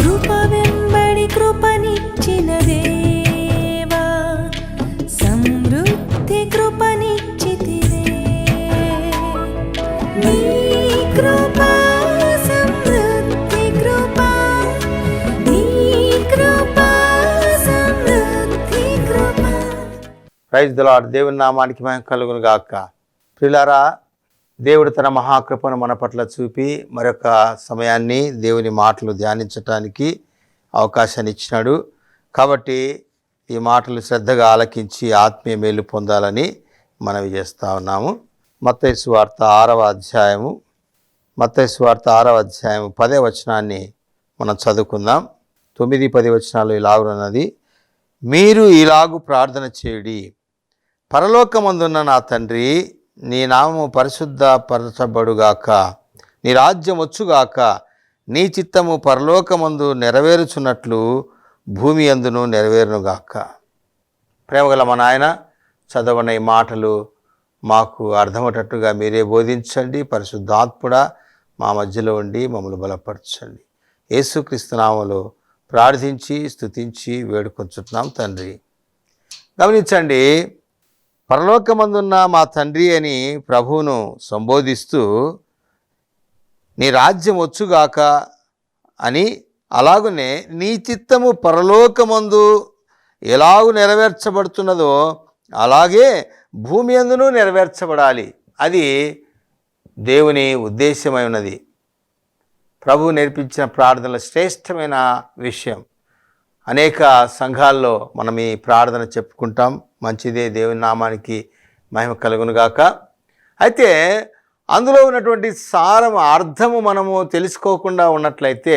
కృప వెంబడి కృపనిచ్చిన దేవా సమృద్ధి కృపనిచ్చితివే కృప praise the Lord దేవుని నామానికి మహిమ కలుగును గాక ప్రిలారా దేవుడు తన మహాకృపను మన పట్ల చూపి మరొక సమయాన్ని దేవుని మాటలు ధ్యానించటానికి అవకాశాన్ని ఇచ్చినాడు. కాబట్టి ఈ మాటలు శ్రద్ధగా ఆలకించి ఆత్మీయ మేలు పొందాలని మనవి చేస్తా ఉన్నాము. మత్తైసు వార్త ఆరవ అధ్యాయము మత్తైసు వార్త ఆరవ అధ్యాయము పదే వచనాన్ని మనం చదువుకుందాం. తొమ్మిది పది వచనాలు ఇలాగున్నది మీరు ఇలాగు ప్రార్థన చేయుడి. పరలోకమందున్న నా తండ్రి నీ నామము పరిశుద్ధ పరచబడుగాక నీ రాజ్యం వచ్చుగాక నీ చిత్తము పరలోకమందు నెరవేరుచున్నట్లు భూమి అందును నెరవేరునుగాక. ప్రేమగల మా నాయన చదవని మాటలు మాకు అర్థమటట్టుగా మీరే బోధించండి. పరిశుద్ధాత్ముడా మా మధ్యలో ఉండి మమ్మల్ని బలపరచండి. యేసుక్రీస్తునామలో ప్రార్థించి స్థుతించి వేడుకొంచుతున్నాం తండ్రి. గమనించండి పరలోకమందున్న మా తండ్రి అని ప్రభువును సంబోధిస్తూ నీ రాజ్యం వచ్చుగాక అని అలాగునే నీ చిత్తము పరలోకమందు ఎలాగు నెరవేర్చబడుతున్నదో అలాగే భూమి అందును నెరవేర్చబడాలి. అది దేవుని ఉద్దేశమై ఉన్నది ప్రభు నేర్పించిన ప్రార్థనల శ్రేష్టమైన విషయం. అనేక సంఘాల్లో మనం ఈ ప్రార్థన చెప్పుకుంటాం. మంచిదే దేవుని నామానికి మహిమ కలుగునుగాక. అయితే అందులో ఉన్నటువంటి సారం అర్థము మనము తెలుసుకోకుండా ఉన్నట్లయితే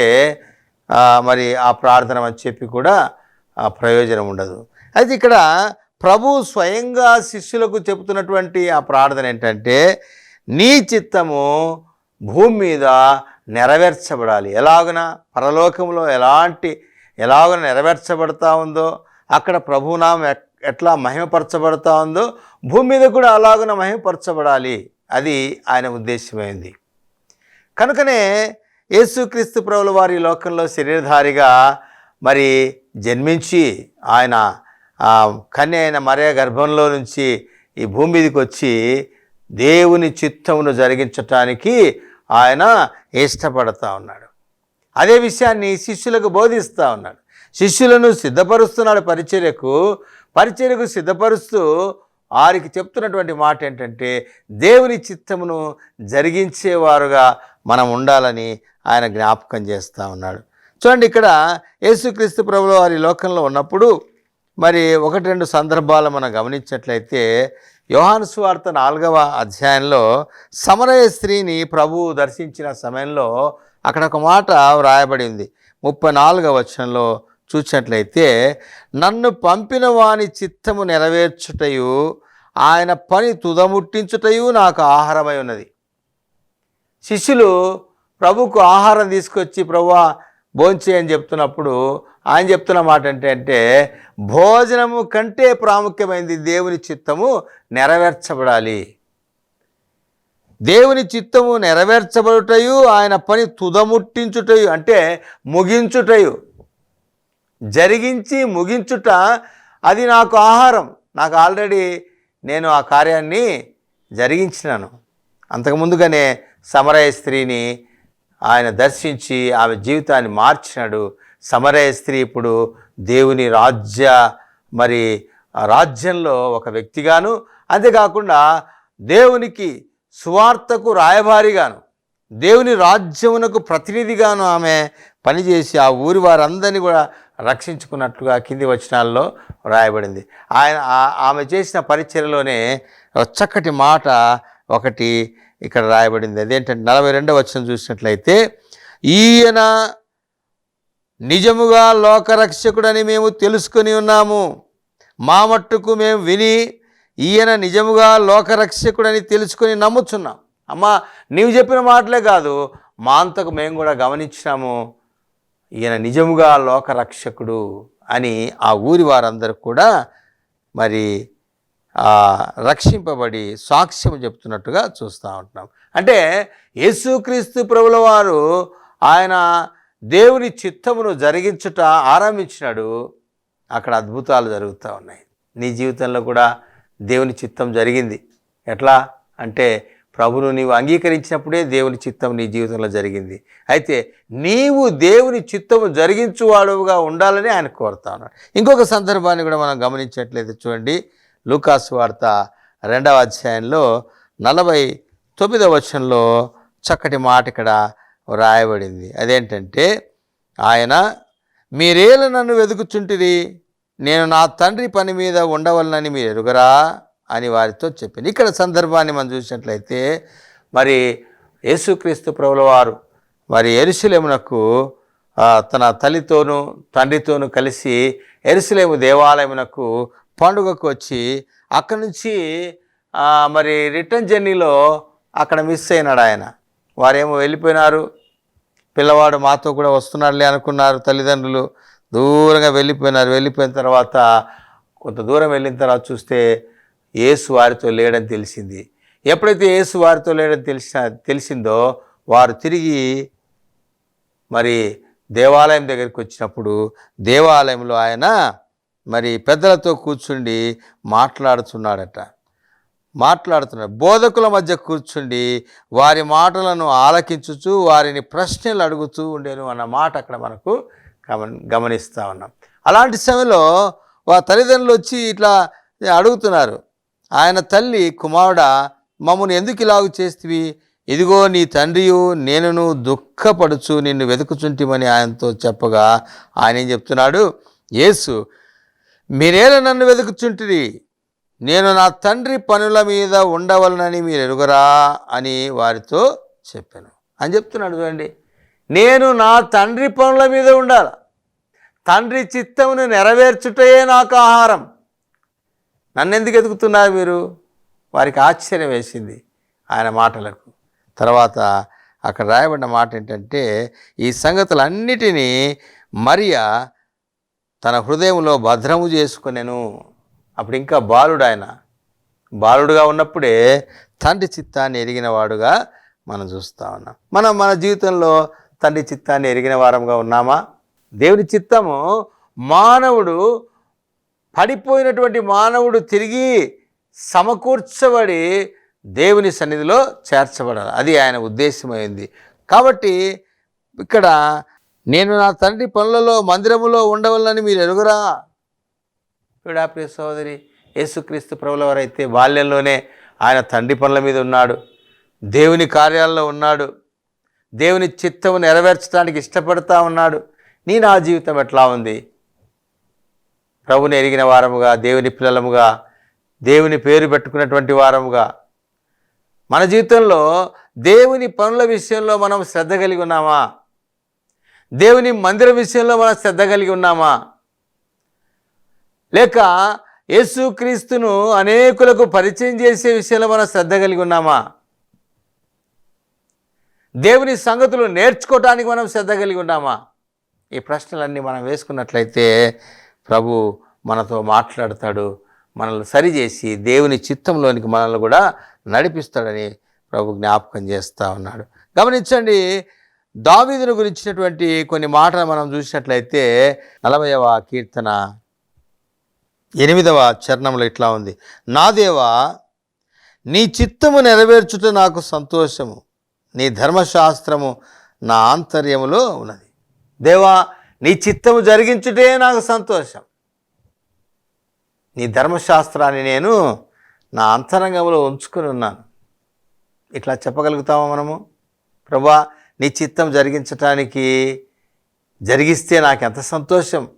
మరి ఆ ప్రార్థన అని చెప్పి కూడా ప్రయోజనం ఉండదు. అయితే ఇక్కడ ప్రభు స్వయంగా శిష్యులకు చెబుతున్నటువంటి ఆ ప్రార్థన ఏంటంటే నీ చిత్తము భూమి మీద నెరవేర్చబడాలి. ఎలాగున? పరలోకంలో ఎలాంటి ఎలాగ నెరవేర్చబడతా ఉందో అక్కడ ప్రభునామం ఎట్లా మహిమపరచబడతా ఉందో భూమి మీద కూడా అలాగున మహిమపరచబడాలి. అది ఆయన ఉద్దేశమైంది. కనుకనే యేసుక్రీస్తు ప్రభుల వారి లోకంలో శరీరధారిగా మరి జన్మించి ఆయన కన్య అయిన మరే గర్భంలో నుంచి ఈ భూమి మీదకి వచ్చి దేవుని చిత్తమును జరిగించటానికి ఆయన ఇష్టపడతా ఉన్నాడు. అదే విషయాన్ని శిష్యులకు బోధిస్తూ ఉన్నాడు. శిష్యులను సిద్ధపరుస్తున్నాడు పరిచర్యకు పరిచర్యకు సిద్ధపరుస్తూ వారికి చెప్తున్నటువంటి మాట ఏంటంటే దేవుని చిత్తమును జరిగించేవారుగా మనం ఉండాలని ఆయన జ్ఞాపకం చేస్తూ ఉన్నాడు. చూడండి ఇక్కడ యేసుక్రీస్తు ప్రభులు వారి లోకంలో ఉన్నప్పుడు మరి ఒకటి రెండు సందర్భాలు మనం గమనించినట్లయితే యోహాను సువార్త నాలుగవ అధ్యాయంలో సమరయ స్త్రీని ప్రభువు దర్శించిన సమయంలో అక్కడ ఒక మాట వ్రాయబడింది. ముప్పై నాలుగవ వచనంలో చూసినట్లయితే నన్ను పంపిన వాని చిత్తము నెరవేర్చుటయు ఆయన పని తుదముట్టించుటయు నాకు ఆహారమై ఉన్నది. శిష్యులు ప్రభుకు ఆహారం తీసుకొచ్చి ప్రభువా భోంచే అని చెప్తున్నప్పుడు ఆయన చెప్తున్న మాట ఏంటంటే అంటే భోజనము కంటే ప్రాముఖ్యమైనది దేవుని చిత్తము నెరవేర్చబడాలి. దేవుని చిత్తము నెరవేర్చబడుటయు ఆయన పని తుదముట్టించుటయు అంటే ముగించుటయు. జరిగించి ముగించుట అది నాకు ఆహారం. నాకు ఆల్రెడీ నేను ఆ కార్యాన్ని జరిగించినాను. అంతకుముందుగానే సమరయ స్త్రీని ఆయన దర్శించి ఆమె జీవితాన్ని మార్చినాడు. సమరయ స్త్రీ ఇప్పుడు దేవుని రాజ్య మరి రాజ్యంలో ఒక వ్యక్తిగాను అంతేకాకుండా దేవునికి సువార్తకు రాయబారిగాను దేవుని రాజ్యమునకు ప్రతినిధిగాను ఆమె పనిచేసి ఆ ఊరి వారందరినీ కూడా రక్షించుకున్నట్లుగా కింది వచనాల్లో రాయబడింది. ఆయన ఆమె చేసిన పరిచయలోనే చక్కటి మాట ఒకటి ఇక్కడ రాయబడింది. అదేంటంటే నలభై రెండవ వచనం చూసినట్లయితే ఈయన నిజముగా లోకరక్షకుడని మేము తెలుసుకొని ఉన్నాము. మా మట్టుకు మేము విని ఈయన నిజముగా లోకరక్షకుడని తెలుసుకొని నమ్ముచున్నాం. అమ్మా నీవు చెప్పిన మాటలే కాదు మా అంతకు మేము కూడా గమనించినాము. ఈయన నిజముగా లోకరక్షకుడు అని ఆ ఊరి వారందరూ కూడా మరి రక్షింపబడి సాక్ష్యం చెప్తున్నట్టుగా చూస్తూ ఉంటున్నాం. అంటే యేసుక్రీస్తు ప్రభుల వారు ఆయన దేవుని చిత్తమును జరిగించుట ఆరంభించినాడు. అక్కడ అద్భుతాలు జరుగుతూ ఉన్నాయి. నీ జీవితంలో కూడా దేవుని చిత్తం జరిగింది. ఎట్లా? అంటే ప్రభును నీవు అంగీకరించినప్పుడే దేవుని చిత్తం నీ జీవితంలో జరిగింది. అయితే నీవు దేవుని చిత్తము జరిగించువాడుగా ఉండాలని ఆయన కోరుతాను ఇంకొక సందర్భాన్ని కూడా మనం గమనించినట్లయితే చూడండి. లూకాస్ వార్త రెండవ అధ్యాయంలో నలభై తొమ్మిదవ వచనంలో చక్కటి మాట ఇక్కడ వ్రాయబడింది. అదేంటంటే ఆయన మీరేలా నన్ను వెతుకుచుంటిరి నేను నా తండ్రి పని మీద ఉండవలనని మీరు ఎరుగరా అని వారితో చెప్పింది ఇక్కడ సందర్భాన్ని మనం చూసినట్లయితే మరి యేసుక్రీస్తు ప్రభుల వారు మరి ఎరుసలేమునకు తన తల్లితోనూ తండ్రితోనూ కలిసి ఎరుసలేము దేవాలయమునకు పండుగకు వచ్చి అక్కడి నుంచి మరి రిటర్న్ జర్నీలో అక్కడ మిస్ అయినాడు ఆయన. వారేమో వెళ్ళిపోయినారు. పిల్లవాడు మాతో కూడా వస్తున్నాడులే అనుకున్నారు తల్లిదండ్రులు. దూరంగా వెళ్ళిపోయినారు. వెళ్ళిపోయిన తర్వాత కొంత దూరం వెళ్ళిన తర్వాత చూస్తే యేసు వారితో లేడని తెలిసింది. ఎప్పుడైతే యేసు వారితో లేడని తెలిసిన తెలిసిందో వారు తిరిగి మరి దేవాలయం దగ్గరికి వచ్చినప్పుడు దేవాలయంలో ఆయన మరి పెద్దలతో కూర్చుండి మాట్లాడుతున్నాడట. మాట్లాడుతున్నాడు. బోధకుల మధ్య కూర్చుండి వారి మాటలను ఆలకించుచు వారిని ప్రశ్నలు అడుగుతూ ఉండేను అన్న మాట అక్కడ మనకు గమని గమనిస్తూ ఉన్నాం. అలాంటి సమయంలో వా తల్లిదండ్రులు వచ్చి ఇట్లా అడుగుతున్నారు. ఆయన తల్లి కుమారుడా మమ్మల్ని ఎందుకు ఇలాగ చేస్తివి? ఇదిగో నీ తండ్రియు నేనును దుఃఖపడుచు నిన్ను వెతుకుచుంటిమని ఆయనతో చెప్పగా ఆయన ఏం చెప్తున్నాడు? యేసు మీరేలా నన్ను వెతుకుచుంటిరి? నేను నా తండ్రి పనుల మీద ఉండవలనని మీరు ఎరుగరా అని వారితో చెప్పాను. అని చెప్తున్నాడు చూడండి. నేను నా తండ్రి పనుల మీద ఉండాలి. తండ్రి చిత్తమును నెరవేర్చుటయే నాకు ఆహారం. నన్ను ఎందుకు ఎదుగుతున్నారు మీరు? వారికి ఆశ్చర్యం వేసింది ఆయన మాటలకు. తర్వాత అక్కడ రాయబడిన మాట ఏంటంటే ఈ సంగతులన్నిటినీ మరియా తన హృదయంలో భద్రము చేసుకునేను. అప్పుడు ఇంకా బాలుడు ఆయన బాలుడుగా ఉన్నప్పుడే తండ్రి చిత్తాన్ని ఎరిగిన వాడుగా మనం చూస్తూ ఉన్నాం. మనం మన జీవితంలో తండ్రి చిత్తాన్ని ఎరిగిన వారంగా ఉన్నామా? దేవుని చిత్తము మానవుడు పడిపోయినటువంటి మానవుడు తిరిగి సమకూర్చబడి దేవుని సన్నిధిలో చేర్చబడాలి. అది ఆయన ఉద్దేశమైంది. కాబట్టి ఇక్కడ నేను నా తండ్రి పనులలో మందిరములో ఉండవల్లని మీరు ఎరుగురా? వీడా ప్రియ సోదరి యేసుక్రీస్తు ప్రభులవారైతే బాల్యంలోనే ఆయన తండ్రి పనుల మీద ఉన్నాడు. దేవుని కార్యాల్లో ఉన్నాడు. దేవుని చిత్తము నెరవేర్చడానికి ఇష్టపడతా ఉన్నాడు. నీ నా జీవితం ఎట్లా ఉంది? ప్రభుని ఎరిగిన వారముగా దేవుని పిల్లలముగా దేవుని పేరు పెట్టుకున్నటువంటి వారముగా మన జీవితంలో దేవుని పనుల విషయంలో మనం శ్రద్ధ కలిగి ఉన్నామా? దేవుని మందిర విషయంలో మనం శ్రద్ధ కలిగి ఉన్నామా? లేక యేసుక్రీస్తును అనేకులకు పరిచయం చేసే విషయంలో మనం శ్రద్ధ కలిగి ఉన్నామా? దేవుని సంగతులు నేర్చుకోవటానికి మనం శ్రద్ధ కలిగి ఉన్నామా ఈ ప్రశ్నలన్నీ మనం వేసుకున్నట్లయితే ప్రభు మనతో మాట్లాడతాడు మనల్ని సరిచేసి దేవుని చిత్తంలోనికి మనల్ని కూడా నడిపిస్తాడని ప్రభు జ్ఞాపకం చేస్తూ ఉన్నాడు. గమనించండి దావీదును గురించినటువంటి కొన్ని మాటలు మనం చూసినట్లయితే నలభైవ కీర్తన ఎనిమిదవ చరణంలో ఇట్లా ఉంది. నా దేవా నీ చిత్తము నెరవేర్చుట నాకు సంతోషము. నీ ధర్మశాస్త్రము నా ఆంతర్యములో ఉన్నది. దేవా నీ చిత్తము జరిగించుటే నాకు సంతోషం. నీ ధర్మశాస్త్రాన్ని నేను నా అంతరంగంలో ఉంచుకుని ఉన్నాను. ఇట్లా చెప్పగలుగుతామా మనము? ప్రభా నీ చిత్తం జరిగించటానికి జరిగిస్తే నాకు ఎంత సంతోషం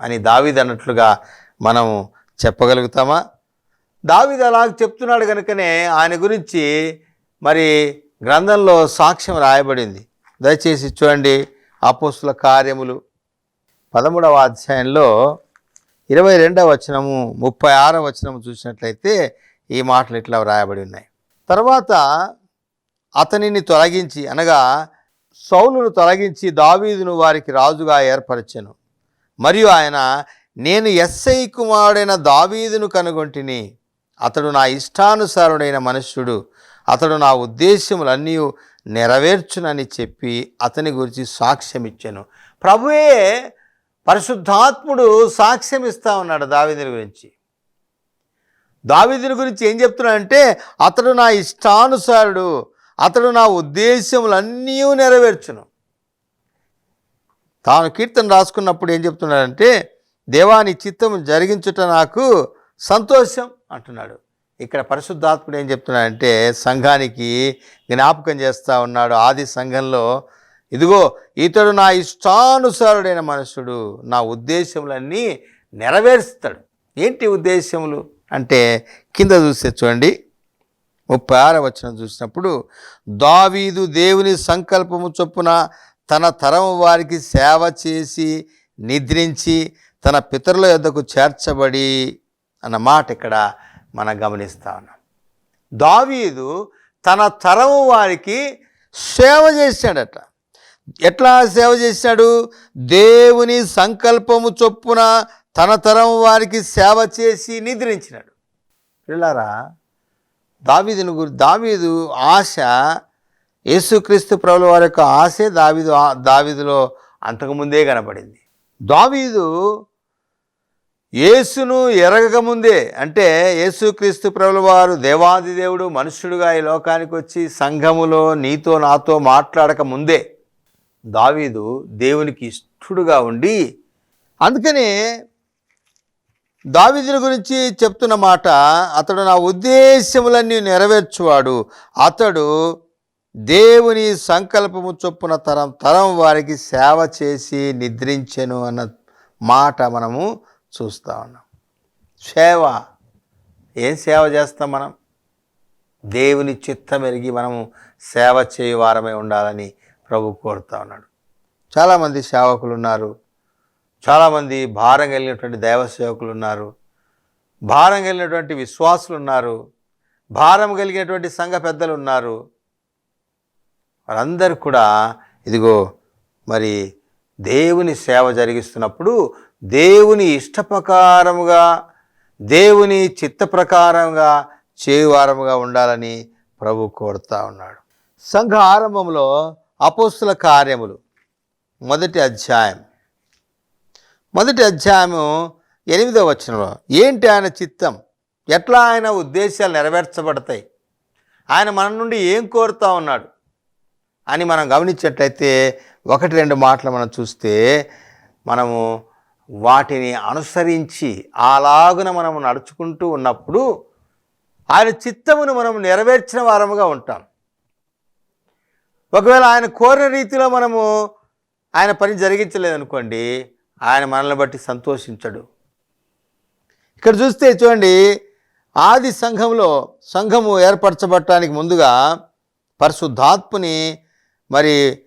అని దావీద్ అన్నట్లుగా మనం చెప్పగలుగుతామా? దావీద్ అలా చెప్తున్నాడు కనుకనే ఆయన గురించి మరి గ్రంథంలో సాక్ష్యం రాయబడింది. దయచేసి చూడండి అపోస్తుల కార్యములు పదమూడవ అధ్యాయంలో ఇరవై రెండవ వచనము ముప్పై ఆరవ వచనము చూసినట్లయితే ఈ మాటలు ఇట్లా వ్రాయబడి ఉన్నాయి. తర్వాత అతనిని తొలగించి అనగా సౌలును తొలగించి దావీదును వారికి రాజుగా ఏర్పరచెను. మరియు ఆయన నేను ఎస్ఐ కుమారుడైన దావీదును కనుగొంటిని. అతడు నా ఇష్టానుసారుడైన మనుష్యుడు. అతడు నా ఉద్దేశ్యములన్నీ నెరవేర్చునని చెప్పి అతని గురించి సాక్ష్యం ఇచ్చాను. ప్రభువే పరిశుద్ధాత్ముడు సాక్ష్యం ఇస్తా ఉన్నాడు దావీదుని గురించి. దావీదుని గురించి ఏం చెప్తున్నాడంటే అతడు నా ఇష్టానుసారుడు అతడు నా ఉద్దేశములన్నీ నెరవేర్చును. తాను కీర్తన రాసుకున్నప్పుడు ఏం చెప్తున్నాడంటే దేవాని చిత్తం జరిగించుట నాకు సంతోషం అంటున్నాడు. ఇక్కడ పరిశుద్ధాత్ముడు ఏం చెప్తున్నాడంటే సంఘానికి జ్ఞాపకం చేస్తూ ఉన్నాడు. ఆది సంఘంలో ఇదిగో ఇతడు నా ఇష్టానుసారుడైన మనుషుడు నా ఉద్దేశములన్నీ నెరవేరుస్తాడు. ఏంటి ఉద్దేశములు? అంటే కింద చూస్తే చూడండి ముప్పై ఆర వచ్చిన చూసినప్పుడు దావీదు దేవుని సంకల్పము చొప్పున తన తరం వారికి సేవ చేసి నిద్రించి తన పితరుల యొద్దకు చేర్చబడి అన్న మాట ఇక్కడ మనం గమనిస్తా ఉన్నాం. దావీదు తన తరం వారికి సేవ చేశాడట. ఎట్లా సేవ చేశాడు? దేవుని సంకల్పము చొప్పున తన తరం వారికి సేవ చేసి నిద్రించినాడు. పిల్లారా దావీదుని గురి దావీదు ఆశ యేసుక్రీస్తు ప్రభుల వారి యొక్క ఆశే దావీదు దావీదులో అంతకుముందే కనపడింది. దావీదు యేసును ఎరగకముందే అంటే యేసుక్రీస్తు ప్రభుల వారు దేవాది దేవుడు మనుష్యుడుగా ఈ లోకానికి వచ్చి సంఘములో నీతో నాతో మాట్లాడక ముందే దావీదు దేవునికి ఇష్టడుగా ఉండి అందుకనే దావీదుని గురించి చెప్తున్న మాట అతడు నా ఉద్దేశములన్నీ నెరవేర్చువాడు. అతడు దేవుని సంకల్పము చొప్పున తరం తరం వారికి సేవ చేసి నిద్రించెను అన్న మాట మనము చూస్తూ ఉన్నాం. సేవ ఏం సేవ చేస్తాం మనం? దేవుని చిత్తం ఎరిగి మనము సేవ చేయు వారమే ఉండాలని ప్రభు కోరుతా ఉన్నాడు. చాలామంది సేవకులు ఉన్నారు చాలామంది భారం కలిగినటువంటి దైవ సేవకులు ఉన్నారు భారం కలిగినటువంటి విశ్వాసులు ఉన్నారు భారం కలిగినటువంటి సంఘ పెద్దలు ఉన్నారు వారందరూ కూడా ఇదిగో మరి దేవుని సేవ జరిగిస్తున్నప్పుడు దేవుని ఇష్ట ప్రకారముగా దేవుని చిత్త ప్రకారంగా చేయువారముగా ఉండాలని ప్రభు కోరుతా ఉన్నాడు. సంఘ ఆరంభంలో అపోస్తుల కార్యములు మొదటి అధ్యాయం. మొదటి అధ్యాయము ఎనిమిదో వచనంలో ఏంటి ఆయన చిత్తం? ఎట్లా ఆయన ఉద్దేశాలు నెరవేర్చబడతాయి? ఆయన మన నుండి ఏం కోరుతా ఉన్నాడు? అని మనం గమనించేట్లయితే ఒకటి రెండు మాటలు మనం చూస్తే మనము వాటిని అనుసరించి అలాగున మనము నడుచుకుంటూ ఉన్నప్పుడు ఆయన చిత్తమును మనం నెరవేర్చిన వారముగా ఉంటాం. ఒకవేళ ఆయన కోరిన రీతిలో మనము ఆయన పని జరిగించలేదనుకోండి ఆయన మనల్ని బట్టి సంతోషించడు. ఇక్కడ చూస్తే చూడండి ఆది సంఘంలో సంఘము ఏర్పరచబడటానికి ముందుగా పరిశుద్ధాత్ముని మరి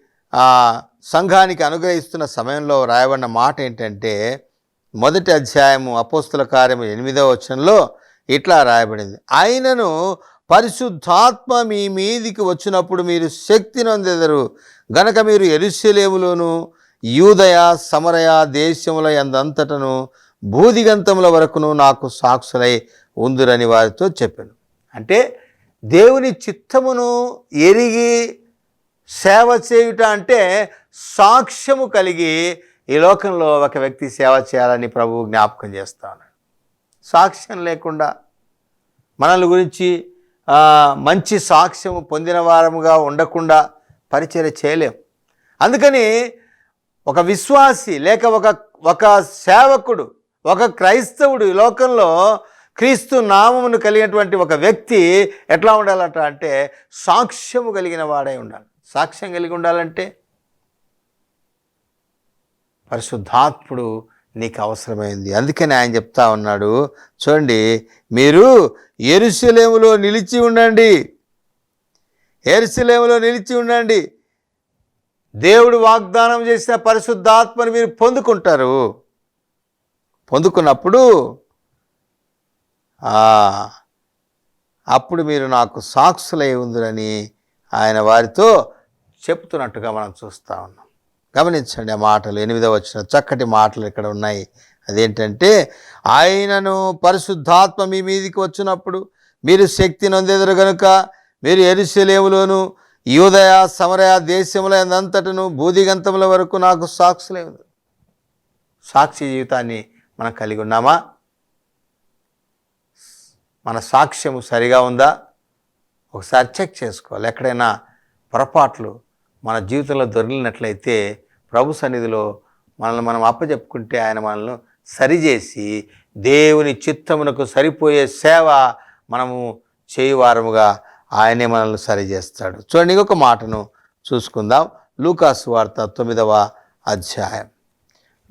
సంఘానికి అనుగ్రహిస్తున్న సమయంలో రాయబడిన మాట ఏంటంటే మొదటి అధ్యాయము అపోస్తుల కార్యము ఎనిమిదవ వచనంలో ఇట్లా రాయబడింది. ఆయనను పరిశుద్ధాత్మ మీ మీదికి వచ్చినప్పుడు మీరు శక్తి నొందెదరు. గనక మీరు ఎరుసలేములోను యూదయ సమరయ దేశముల ఎందంతటను భూదిగంతముల వరకును నాకు సాక్షులై ఉందురని వారితో చెప్పాను. అంటే దేవుని చిత్తమును ఎరిగి సేవ చేయుట అంటే సాక్ష్యము కలిగి ఈ లోకంలో ఒక వ్యక్తి సేవ చేయాలని ప్రభువు జ్ఞాపకం చేస్తాను సాక్ష్యం లేకుండా మనల్ని గురించి మంచి సాక్ష్యము పొందిన వారముగా ఉండకుండా పరిచయం చేయలేం. అందుకని ఒక విశ్వాసి లేక ఒక ఒక సేవకుడు ఒక క్రైస్తవుడు ఈ లోకంలో క్రీస్తు నామమును కలిగినటువంటి ఒక వ్యక్తి ఎట్లా ఉండాలట అంటే సాక్ష్యము కలిగిన వాడై ఉండాలి. సాక్ష్యం కలిగి ఉండాలంటే పరిశుద్ధాత్ముడు నీకు అవసరమైంది. అందుకని ఆయన చెప్తా ఉన్నాడు. చూడండి మీరు ఎరుసలేములో నిలిచి ఉండండి. ఎరుసలేములో నిలిచి ఉండండి. దేవుడు వాగ్దానం చేసిన పరిశుద్ధాత్మని మీరు పొందుకుంటారు. పొందుకున్నప్పుడు అప్పుడు మీరు నాకు సాక్షులై ఉందిరని ఆయన వారితో చెప్తున్నట్టుగా మనం చూస్తూ ఉన్నాం. గమనించండి ఆ మాటలు ఎనిమిదవ వచ్చిన చక్కటి మాటలు ఇక్కడ ఉన్నాయి. అదేంటంటే ఆయనను పరిశుద్ధాత్మ మీ మీదికి వచ్చినప్పుడు మీరు శక్తి నొందెదరు గనుక మీరు ఎరుసలేములోను యూదయ సమరయ దేశముల అంతటను బూదిగంతముల వరకు నాకు సాక్షులేదు సాక్షి జీవితాన్ని మనం కలిగి ఉన్నామా? మన సాక్ష్యము సరిగా ఉందా? ఒకసారి చెక్ చేసుకోవాలి. ఎక్కడైనా పొరపాట్లు మన జీవితంలో దొరికినట్లయితే ప్రభు సన్నిధిలో మనల్ని మనం అప్పచెప్పుకుంటే ఆయన మనల్ని సరిచేసి దేవుని చిత్తమునకు సరిపోయే సేవ మనము చేయువారముగా ఆయనే మనల్ని సరిచేస్తాడు. చూడండి ఇంకొక మాటను చూసుకుందాం. లూకాసు వార్త తొమ్మిదవ అధ్యాయం.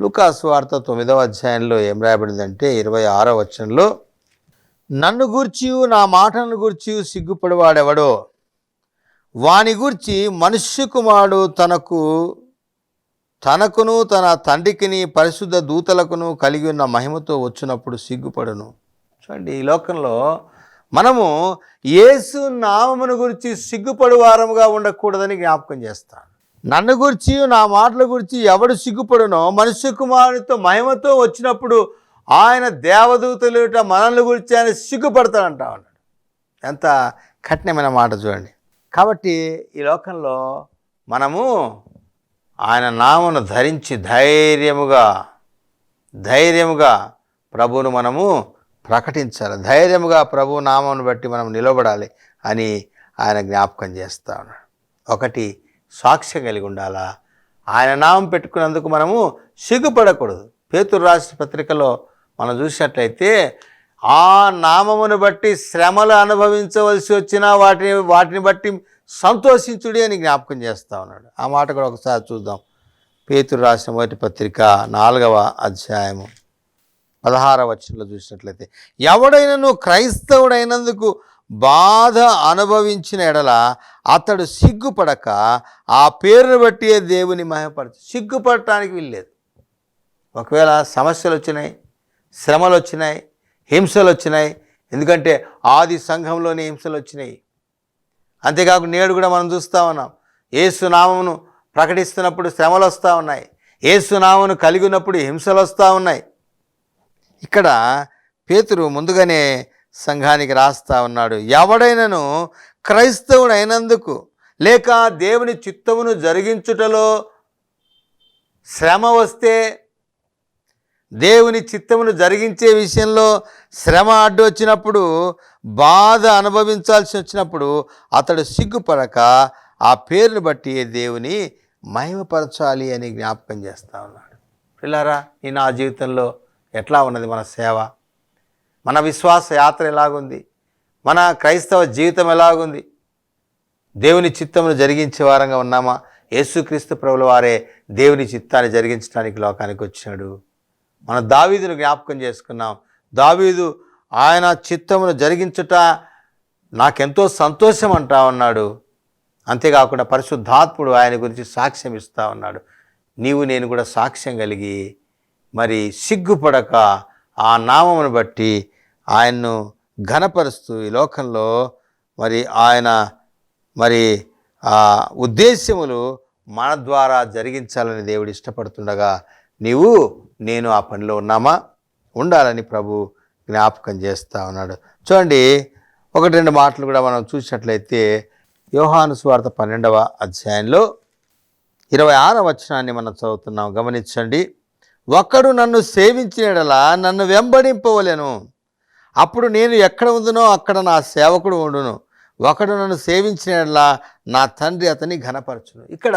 లూకాసు వార్త తొమ్మిదవ అధ్యాయంలో ఏం రాయబడిందంటే ఇరవై ఆరో వచనంలో నన్ను గూర్చి నా మాటలను గూర్చి సిగ్గుపడివాడెవడో? వాని గూర్చి మనుష్య కుమారుడు తనకు తనకును తన తండ్రికిని పరిశుద్ధ దూతలకును కలిగి ఉన్న మహిమతో వచ్చినప్పుడు సిగ్గుపడును. చూడండి ఈ లోకంలో మనము యేసు నామమును గురించి సిగ్గుపడు వారముగా ఉండకూడదని జ్ఞాపకం చేస్తాను. నన్ను గురించి నా మాటల గురించి ఎవడు సిగ్గుపడునో మనుష్య కుమారునితో మహిమతో వచ్చినప్పుడు ఆయన దేవదూతలుట మనల్ని గురించి ఆయన సిగ్గుపడతాడంటా. ఉన్నాడు ఎంత కఠినమైన మాట చూడండి. కాబట్టి ఈ లోకంలో మనము ఆయన నామను ధరించి ధైర్యముగా ధైర్యముగా ప్రభువును మనము ప్రకటించాలి. ధైర్యముగా ప్రభు నామను బట్టి మనం నిలబడాలి అని ఆయన జ్ఞాపకం చేస్తా ఉన్నాడు. ఒకటి సాక్ష్యం కలిగి ఉండాలా? ఆయన నామం పెట్టుకున్నందుకు మనము సిగ్గుపడకూడదు. పేతురు రాసిన పత్రికలో మనం చూసినట్లయితే ఆ నామమును బట్టి శ్రమలు అనుభవించవలసి వచ్చినా వాటిని వాటిని బట్టి సంతోషించుడి అని జ్ఞాపకం చేస్తా ఉన్నాడు. ఆ మాట కూడా ఒకసారి చూద్దాం. పేతురు రాసిన మొదటి పత్రిక నాలుగవ అధ్యాయము పదహార వచనంలో చూసినట్లయితే ఎవడైనను క్రైస్తవుడైనందుకు బాధ అనుభవించిన ఎడల అతడు సిగ్గుపడక ఆ పేరును బట్టియే దేవుని మహిమపరచు సిగ్గుపడటానికి వీల్లేదు. ఒకవేళ సమస్యలు వచ్చినాయి శ్రమలు వచ్చినాయి హింసలు వచ్చినాయి. ఎందుకంటే ఆది సంఘంలోనే హింసలు వచ్చినాయి. అంతేకాకుండా నేడు కూడా మనం చూస్తూ ఉన్నాం. ఏసునామమును ప్రకటిస్తున్నప్పుడు శ్రమలు వస్తూ ఉన్నాయి. ఏసునామను కలిగి ఉన్నప్పుడు హింసలు వస్తూ ఉన్నాయి. ఇక్కడ పేతురు ముందుగానే సంఘానికి రాస్తా ఉన్నాడు. ఎవడైనను క్రైస్తవుడైనందుకు లేక దేవుని చిత్తమును జరిగించుటలో శ్రమ వస్తే దేవుని చిత్తమును జరిగించే విషయంలో శ్రమ అడ్డు వచ్చినప్పుడు బాధ అనుభవించాల్సి వచ్చినప్పుడు అతడు సిగ్గుపడక ఆ పేరుని బట్టి దేవుని మహిమపరచాలి అని జ్ఞాపకం చేస్తూ ఉన్నాడు. పిల్లారా ఈ నా జీవితంలో ఎట్లా ఉన్నది మన సేవ? మన విశ్వాస యాత్ర ఎలాగుంది? మన క్రైస్తవ జీవితం ఎలాగుంది? దేవుని చిత్తమును జరిగించే వారంగా ఉన్నామా? యేసుక్రీస్తు ప్రభుల వారే దేవుని చిత్తాన్ని జరిగించడానికి లోకానికి వచ్చినాడు. మన దావీదును జ్ఞాపకం చేసుకున్నాం. దావీదు ఆయన చిత్తమును జరిగించుట నాకెంతో సంతోషం అంటా ఉన్నాడు. అంతేకాకుండా పరిశుద్ధాత్ముడు ఆయన గురించి సాక్ష్యం ఇస్తా ఉన్నాడు. నీవు నేను కూడా సాక్ష్యం కలిగి మరి సిగ్గుపడక ఆ నామమును బట్టి ఆయన్ను ఘనపరుస్తూ ఈ లోకంలో మరి ఆయన మరి ఆ ఉద్దేశ్యములు మన ద్వారా జరిగించాలని దేవుడు ఇష్టపడుతుండగా నీవు నేను ఆ పనిలో ఉన్నామా? ఉండాలని ప్రభు జ్ఞాపకం చేస్తూ ఉన్నాడు. చూడండి ఒకటి రెండు మాటలు కూడా మనం చూసినట్లయితే యోహాను స్వార్థ పన్నెండవ అధ్యాయంలో ఇరవై ఆరవ వచనాన్ని మనం చదువుతున్నాం. గమనించండి. ఒక్కడు నన్ను సేవించినడలా నన్ను వెంబడింపవలేను. అప్పుడు నేను ఎక్కడ ఉందునో అక్కడ నా సేవకుడు ఉండును. ఒకడు నన్ను సేవించినలా నా తండ్రి అతని ఘనపరచును. ఇక్కడ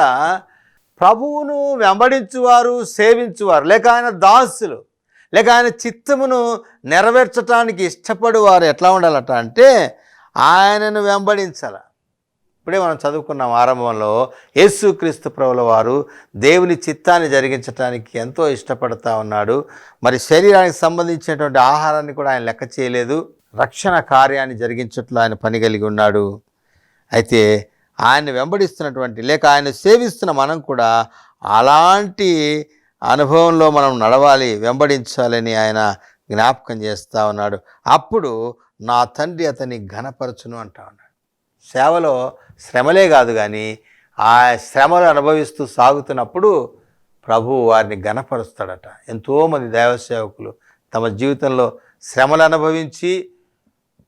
ప్రభువును వెంబడించువారు సేవించువారు. లేక ఆయన దాసులు. లేక ఆయన చిత్తమును నెరవేర్చడానికి ఇష్టపడేవారు ఎట్లా ఉండాలట అంటే ఆయనను వెంబడించాల. ఇప్పుడే మనం చదువుకున్నాం ఆరంభంలో యేసుక్రీస్తు ప్రభుల వారు దేవుని చిత్తాన్ని జరిగించడానికి ఎంతో ఇష్టపడతా ఉన్నాడు. మరి శరీరానికి సంబంధించినటువంటి ఆహారాన్ని కూడా ఆయన లెక్క చేయలేదు. రక్షణ కార్యాన్ని జరిగించట్లు ఆయన పని కలిగి ఉన్నాడు. అయితే ఆయన వెంబడిస్తున్నటువంటి లేక ఆయన సేవిస్తున్న మనం కూడా అలాంటి అనుభవంలో మనం నడవాలి వెంబడించాలని ఆయన జ్ఞాపకం చేస్తూ ఉన్నాడు. అప్పుడు నా తండ్రి అతని ఘనపరచును అంటా ఉన్నాడు. సేవలో శ్రమలే కాదు కానీ ఆ శ్రమలు అనుభవిస్తూ సాగుతున్నప్పుడు ప్రభు వారిని ఘనపరుస్తాడట. ఎంతోమంది దైవ సేవకులు తమ జీవితంలో శ్రమలు అనుభవించి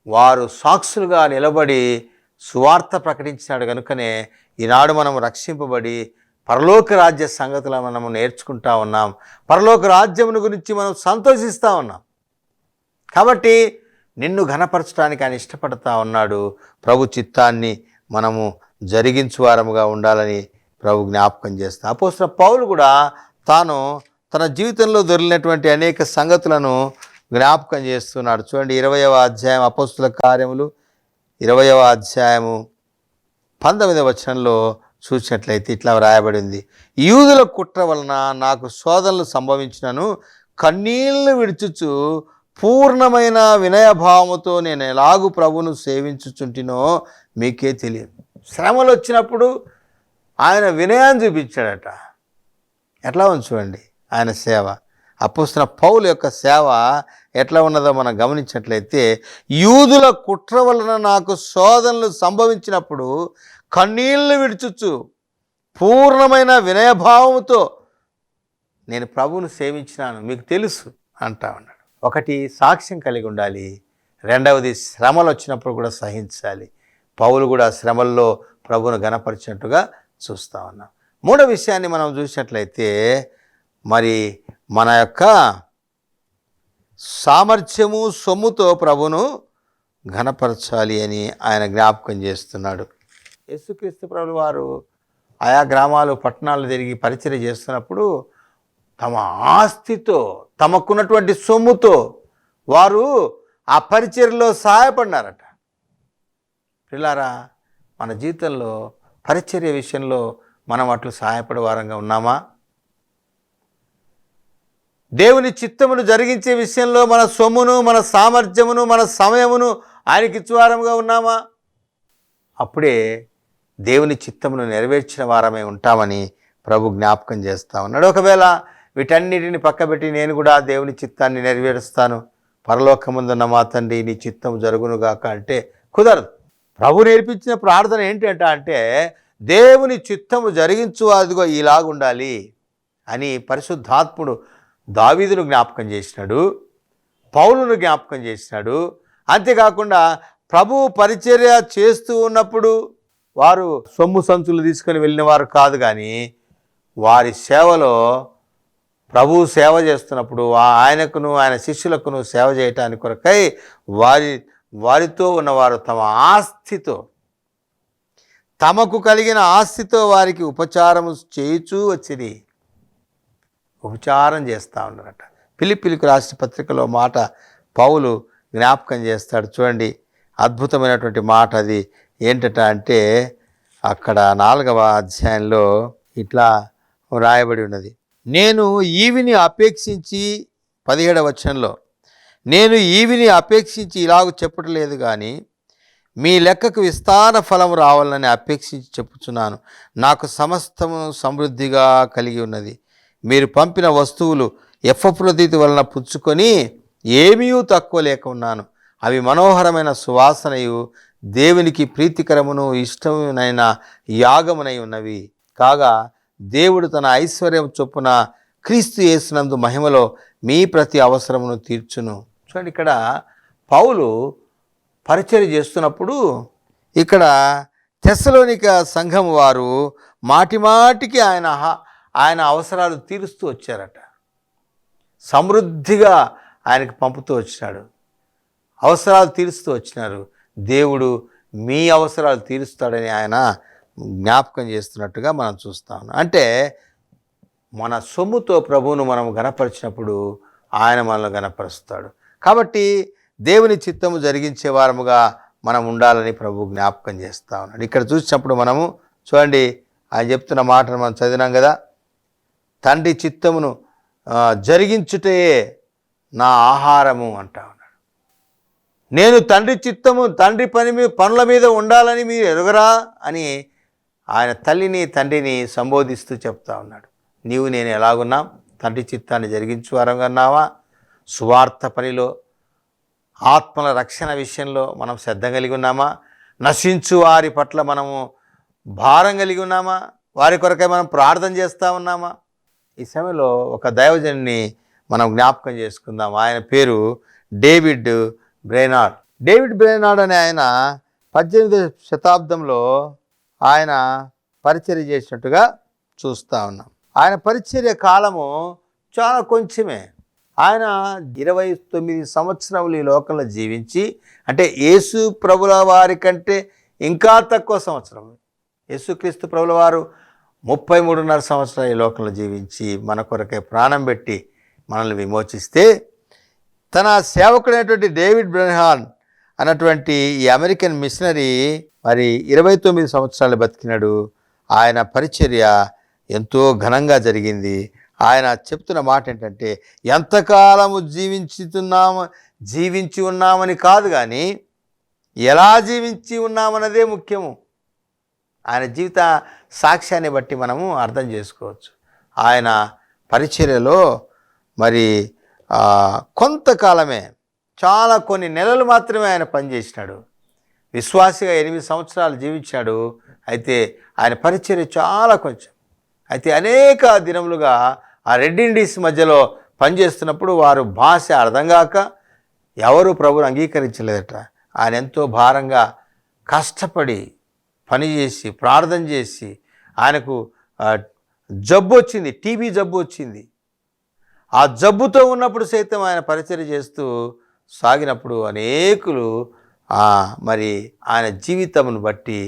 వారు సాక్షులుగా నిలబడి సువార్త ప్రకటించినాడు కనుకనే ఈనాడు మనం రక్షింపబడి పరలోక రాజ్య సంగతులను మనము నేర్చుకుంటా ఉన్నాం. పరలోక రాజ్యమును గురించి మనం సంతోషిస్తూ ఉన్నాం. కాబట్టి నిన్ను ఘనపరచడానికి ఆయన ఇష్టపడతా ఉన్నాడు. ప్రభు చిత్తాన్ని మనము జరిగించువారముగా ఉండాలని ప్రభు జ్ఞాపకం చేస్తా. అపోసిన పౌలు కూడా తాను తన జీవితంలో దొరికినటువంటి అనేక సంగతులను జ్ఞాపకం చేస్తున్నాడు. చూడండి ఇరవయవ అధ్యాయం అపోస్తుల కార్యములు ఇరవయవ అధ్యాయము పంతొమ్మిదవ వచనంలో చూసినట్లయితే ఇట్లా వ్రాయబడింది యూదుల కుట్ర వలన నాకు శోధనలు సంభవించినను కన్నీళ్ళు విడుచుచు పూర్ణమైన వినయభావముతో నేను ఎలాగు ప్రభును సేవించుచుంటినో మీకే తెలియదు. శ్రమలు వచ్చినప్పుడు ఆయన వినయాన్ని చూపించాడట. ఎట్లా ఉంచుకోండి ఆయన సేవ. అప్పుస్తున్న పౌలు యొక్క సేవ ఎట్లా ఉన్నదో మనం గమనించినట్లయితే యూదుల కుట్ర వలన నాకు శోధనలు సంభవించినప్పుడు కన్నీళ్ళు విడుచుచ్చు పూర్ణమైన వినయభావంతో నేను ప్రభువును సేవించినాను మీకు తెలుసు అంటా ఉన్నాడు. ఒకటి సాక్ష్యం కలిగి ఉండాలి రెండవది శ్రమలు వచ్చినప్పుడు కూడా సహించాలి. పౌలు కూడా శ్రమల్లో ప్రభువును గణపరిచినట్టుగా చూస్తా ఉన్నాం. మూడో విషయాన్ని మనం చూసినట్లయితే మరి మన యొక్క సామర్థ్యము సొమ్ముతో ప్రభును ఘనపరచాలి అని ఆయన జ్ఞాపకం చేస్తున్నాడు. యేసుక్రీస్తు ప్రభులు వారు ఆయా గ్రామాలు పట్టణాలు తిరిగి పరిచయం చేస్తున్నప్పుడు తమ ఆస్తితో తమకున్నటువంటి సొమ్ముతో వారు ఆ పరిచర్లో సహాయపడినారట. పిల్లారా మన జీవితంలో పరిచర్య విషయంలో మనం అట్లు సహాయపడే వారంగా ఉన్నామా? దేవుని చిత్తమును జరిగించే విషయంలో మన సొమ్మును మన సామర్థ్యమును మన సమయమును ఆయనకి ఇచ్చువారముగా ఉన్నామా? అప్పుడే దేవుని చిత్తమును నెరవేర్చిన వారమే ఉంటామని ప్రభు జ్ఞాపకం చేస్తా ఉన్నాడు. ఒకవేళ వీటన్నిటిని పక్కబెట్టి నేను కూడా దేవుని చిత్తాన్ని నెరవేరుస్తాను. పరలోకముందున్న మా తండ్రి నీ చిత్తం జరుగునుగాక అంటే కుదరదు. ప్రభు నేర్పించిన ప్రార్థన ఏంటంట అంటే దేవుని చిత్తము జరిగించు అదిగో ఇలాగుండాలి అని పరిశుద్ధాత్ముడు దావీదును జ్ఞాపకం చేసినాడు పౌలును జ్ఞాపకం చేసినాడు. అంతేకాకుండా ప్రభు పరిచర్య చేస్తూ ఉన్నప్పుడు వారు సొమ్ము సంచులు తీసుకొని వెళ్ళిన వారు కాదు కానీ వారి సేవలో ప్రభు సేవ చేస్తున్నప్పుడు ఆయనకును ఆయన శిష్యులకును సేవ చేయటానికి కొరకై వారి వారితో ఉన్నవారు తమ ఆస్తితో తమకు కలిగిన ఆస్తితో వారికి ఉపచారము చేయుచూ వచ్చింది ఉపచారం చేస్తూ ఉన్నారట. పిలిపిలికి రాసిన పత్రికలో మాట పౌలు జ్ఞాపకం చేస్తాడు. చూడండి అద్భుతమైనటువంటి మాట అది. ఏంటట అంటే అక్కడ నాలుగవ అధ్యాయంలో ఇట్లా రాయబడి ఉన్నది. నేను ఈవిని అపేక్షించి పదిహేడవ వచనంలో నేను ఈవిని అపేక్షించి ఇలాగ చెప్పటం లేదు కానీ మీ లెక్కకు విస్తార ఫలం రావాలని అపేక్షించి చెప్పుచున్నాను. నాకు సమస్తము సమృద్ధిగా కలిగి ఉన్నది. మీరు పంపిన వస్తువులు ఎఫ్రదీతి వలన పుచ్చుకొని ఏమీ తక్కువ లేకున్నాను అవి మనోహరమైన సువాసనయు దేవునికి ప్రీతికరమును ఇష్టమునైన యాగమునై ఉన్నవి. కాగా దేవుడు తన ఐశ్వర్యం చొప్పున క్రీస్తు చేసినందు మహిమలో మీ ప్రతి అవసరమును తీర్చును. చూడండి ఇక్కడ పౌలు పరిచయం చేస్తున్నప్పుడు ఇక్కడ తెస్సలోనిక సంఘం వారు మాటిమాటికి ఆయన ఆయన అవసరాలు తీరుస్తూ వచ్చారట. సమృద్ధిగా ఆయనకు పంపుతూ వచ్చినాడు. అవసరాలు తీరుస్తూ వచ్చినారు. దేవుడు మీ అవసరాలు తీరుస్తాడని ఆయన జ్ఞాపకం చేస్తున్నట్టుగా మనం చూస్తా ఉన్నాం. అంటే మన సొమ్ముతో ప్రభువును మనం గనపరిచినప్పుడు ఆయన మనల్ని గణపరుస్తాడు. కాబట్టి దేవుని చిత్తము జరిగించే వారముగా మనం ఉండాలని ప్రభు జ్ఞాపకం చేస్తా ఉన్నాడు. ఇక్కడ చూసినప్పుడు మనము చూడండి ఆయన చెప్తున్న మాటను మనం చదివినాం కదా? తండ్రి చిత్తమును జరిగించుటయే జరిగించుటే నా ఆహారము అంటా ఉన్నాడు. నేను తండ్రి చిత్తము తండ్రి పని మీద పనుల మీద ఉండాలని మీరు ఎరుగరా అని ఆయన తల్లిని తండ్రిని సంబోధిస్తూ చెప్తా ఉన్నాడు. నీవు నేను ఎలాగున్నాం? తండ్రి చిత్తాన్ని జరిగించు వారంగా ఉన్నావా? సువార్త పనిలో ఆత్మల రక్షణ విషయంలో మనం శ్రద్ధ కలిగి ఉన్నామా? నశించు వారి పట్ల మనము భారం కలిగి ఉన్నామా? వారి కొరకై మనం ప్రార్థన చేస్తూ ఉన్నామా? ఈ సమయంలో ఒక దైవజన్ని మనం జ్ఞాపకం చేసుకుందాం. ఆయన పేరు డేవిడ్ బ్రెయినార్డ్. డేవిడ్ బ్రెయినార్డ్ అనే ఆయన పద్దెనిమిది శతాబ్దంలో ఆయన పరిచర్య చేసినట్టుగా చూస్తూ ఉన్నాం. ఆయన పరిచర్య కాలము చాలా కొంచెమే. ఆయన ఇరవై తొమ్మిది సంవత్సరములు ఈ లోకంలో జీవించి అంటే యేసు ప్రభుల వారి కంటే ఇంకా తక్కువ సంవత్సరం యేసుక్రీస్తు ప్రభుల వారు ముప్పై మూడున్నర సంవత్సరాలు ఈ లోకంలో జీవించి మన కొరకే ప్రాణం పెట్టి మనల్ని విమోచిస్తే తన సేవకుడైనటువంటి డేవిడ్ బ్రెన్హాన్ అన్నటువంటి ఈ అమెరికన్ మిషనరీ మరి ఇరవై తొమ్మిది సంవత్సరాలు బతికినాడు. ఆయన పరిచర్య ఎంతో ఘనంగా జరిగింది. ఆయన చెప్తున్న మాట ఏంటంటే ఎంతకాలము జీవించుతున్నాము జీవించి ఉన్నామని కాదు కానీ ఎలా జీవించి ఉన్నామన్నదే ముఖ్యము. ఆయన జీవిత సాక్ష్యాన్ని బట్టి మనము అర్థం చేసుకోవచ్చు. ఆయన పరిచర్యలో మరి కొంతకాలమే చాలా కొన్ని నెలలు మాత్రమే ఆయన పనిచేసినాడు. విశ్వాసిగా ఎనిమిది సంవత్సరాలు జీవించాడు. అయితే ఆయన పరిచర్య చాలా కొంచెం. అయితే అనేక దినములుగా ఆ రెడ్ ఇండీస్ మధ్యలో పనిచేస్తున్నప్పుడు వారు భాష అర్థం కాక ఎవరు ప్రభుని అంగీకరించలేదట. ఆయన ఎంతో భారంగా కష్టపడి పనిచేసి ప్రార్థన చేసి ఆయనకు జబ్బు వచ్చింది టీబీ జబ్బు వచ్చింది. ఆ జబ్బుతో ఉన్నప్పుడు సైతం ఆయన పరిచయం చేస్తూ సాగినప్పుడు అనేకులు మరి ఆయన జీవితమును బట్టి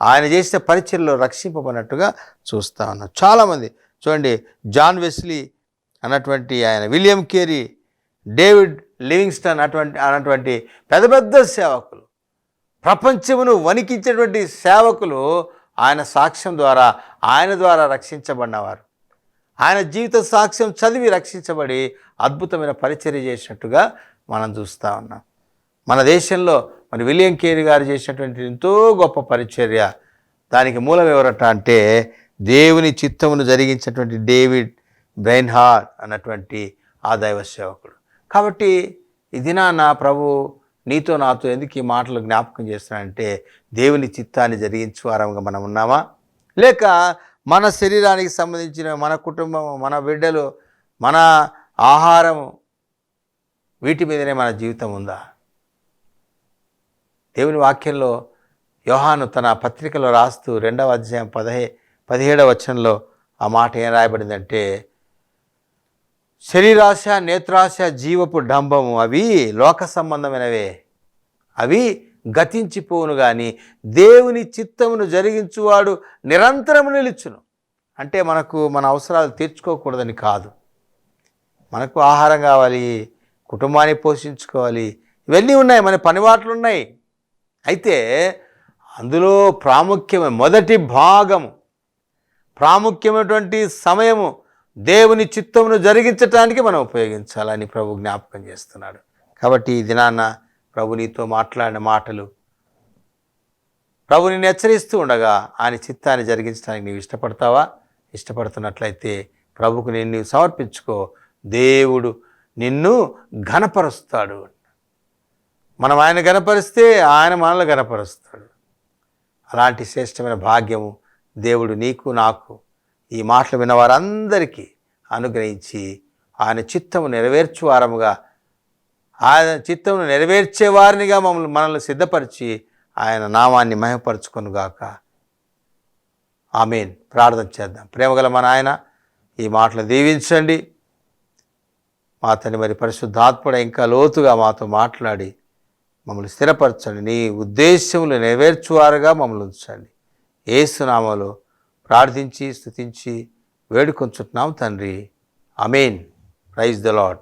ఆయన చేసిన పరిచయలో రక్షింపబడినట్టుగా చూస్తా ఉన్నాం. చాలామంది చూడండి జాన్ వెస్లీ అన్నటువంటి ఆయన విలియం కేరీ డేవిడ్ లివింగ్స్టన్ అటువంటి అన్నటువంటి పెద్ద పెద్ద సేవకులు ప్రపంచమును వణికించేటువంటి సేవకులు ఆయన సాక్ష్యం ద్వారా ఆయన ద్వారా రక్షించబడినవారు. ఆయన జీవిత సాక్ష్యం చదివి రక్షించబడి అద్భుతమైన పరిచర్య చేసినట్టుగా మనం చూస్తూ ఉన్నాం. మన దేశంలో మరి విలియం కేరీ గారు చేసినటువంటి ఎంతో గొప్ప పరిచర్య. దానికి మూలం ఎవరట అంటే దేవుని చిత్తమును జరిగించినటువంటి డేవిడ్ బ్రెయిన్హార్ అన్నటువంటి ఆ దైవ సేవకుడు కాబట్టి ఇది నా ప్రభు నీతో నాతో ఎందుకు ఈ మాటలు జ్ఞాపకం చేస్తున్నానంటే దేవుని చిత్తాన్ని జరిగించు వారంగా మనం ఉన్నామా? లేక మన శరీరానికి సంబంధించిన మన కుటుంబం మన బిడ్డలు మన ఆహారం వీటి మీదనే మన జీవితం ఉందా? దేవుని వాక్యంలో యోహాను తన పత్రికలో రాస్తూ రెండవ అధ్యాయం పదహే పదిహేడవ వచనంలో ఆ మాట ఏం రాయబడిందంటే శరీరాశ నేత్రాశ జీవపు డంబము అవి లోక సంబంధమైనవే. అవి గతించిపోవును కానీ దేవుని చిత్తమును జరిగించువాడు నిరంతరము నిలుచును. అంటే మనకు మన అవసరాలు తీర్చుకోకూడదని కాదు. మనకు ఆహారం కావాలి కుటుంబాన్ని పోషించుకోవాలి ఇవన్నీ ఉన్నాయి మన పనివాట్లు ఉన్నాయి అయితే అందులో ప్రాముఖ్యమైన మొదటి భాగము. ప్రాముఖ్యమైనటువంటి సమయము దేవుని చిత్తమును జరిగించటానికి మనం ఉపయోగించాలని ప్రభు జ్ఞాపకం చేస్తున్నాడు. కాబట్టి ఈ దినాన ప్రభు నీతో మాట్లాడిన మాటలు ప్రభు నిన్ను హెచ్చరిస్తూ ఉండగా ఆయన చిత్తాన్ని జరిగించడానికి నీవు ఇష్టపడతావా? ఇష్టపడుతున్నట్లయితే ప్రభుకు నిన్ను సమర్పించుకో. దేవుడు నిన్ను ఘనపరుస్తాడు. మనం ఆయన గనపరిస్తే ఆయన మనల్ని గనపరుస్తాడు అలాంటి శ్రేష్టమైన భాగ్యము దేవుడు నీకు నాకు ఈ మాటలు విన్న వారందరికీ అనుగ్రహించి ఆయన చిత్తము నెరవేర్చువారముగా ఆయన చిత్తమును నెరవేర్చేవారినిగా మమ్మల్ని మనల్ని సిద్ధపరిచి ఆయన నామాన్ని మహిమపరచుకొనుగాక. ఆమెన్. ప్రార్థన చేద్దాం. ప్రేమగల మన ఆయన ఈ మాటలు దీవించండి. మా తండ్రి మరి పరిశుద్ధాత్ముడు ఇంకా లోతుగా మాతో మాట్లాడి మమ్మల్ని స్థిరపరచండి. నీ ఉద్దేశములు నెరవేర్చువారుగా మమ్మల్ని ఉంచండి. ఏసునామలో ప్రార్థించి స్థుతించి వేడుకొంచుతున్నాం తండ్రి. అమేన్ ప్రైజ్ ద లాడ్